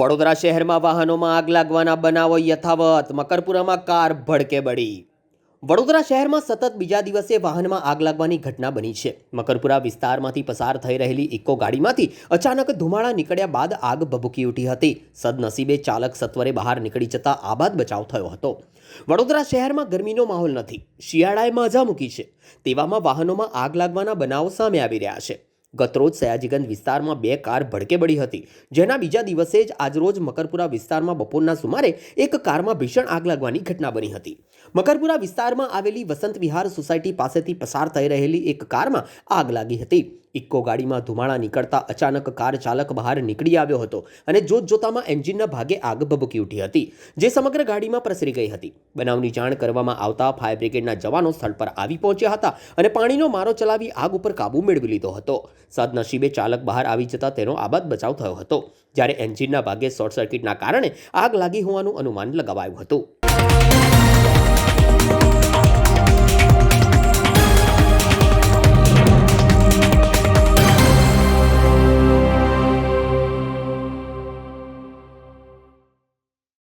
વડોદરા શહેરમાં વાહનોમાં આગ લાગવાના બનાવો યથાવત. મકરપુરામાં કાર ભડકે બળી. વડોદરા શહેરમાં સતત બીજા દિવસે વાહનમાં આગ લાગવાની ઘટના બની છે. મકરપુરા વિસ્તારમાંથી પસાર થઈ રહેલી ઇકો ગાડીમાંથી અચાનક ધુમાડા નીકળ્યા બાદ આગ ભભૂકી ઉઠી હતી. સદનસીબે ચાલક સત્વરે બહાર નીકળી જતા આબાદ બચાવ થયો હતો. વડોદરા શહેરમાં ગરમીનો માહોલ નથી. શિયાળાએ મજા મૂકી છે. તેવામાં વાહનોમાં આગ લાગવાના બનાવો સામે આવી રહ્યા છે. ગતરોજ સયાજીગંજ વિસ્તારમાં બે કાર ભડકે બળી હતી. જેના બીજા દિવસે જ આજરોજ મકરપુરા વિસ્તારમાં બપોરના સુમારે એક કારમાં ભીષણ આગ લાગવાની ઘટના બની હતી. મકરપુરા વિસ્તારમાં આવેલી વસંત વિહાર સોસાયટી પાસેથી પસાર થઈ રહેલી એક કારમાં આગ લાગી હતી. ઇક્કો ગાડીમાં ધુમાડા નીકળતા અચાનક કાર ચાલક બહાર નીકળી આવ્યો હતો અને જોત જોતામાં એન્જિનના ભાગે આગ ભભૂકી ઉઠી હતી, જે સમગ્ર ગાડીમાં પ્રસરી ગઈ હતી. બનાવની જાણ કરવામાં આવતા ફાયર બ્રિગેડના જવાનો સ્થળ પર આવી પહોંચ્યા હતા અને પાણીનો મારો ચલાવી આગ ઉપર કાબૂ મેળવી લીધો હતો. સદનસીબે ચાલક બહાર આવી જતા તેનો આબાદ બચાવ થયો હતો, જ્યારે એન્જિનના ભાગે શોર્ટ સર્કિટના કારણે આગ લાગી હોવાનું અનુમાન લગાવાયું હતું.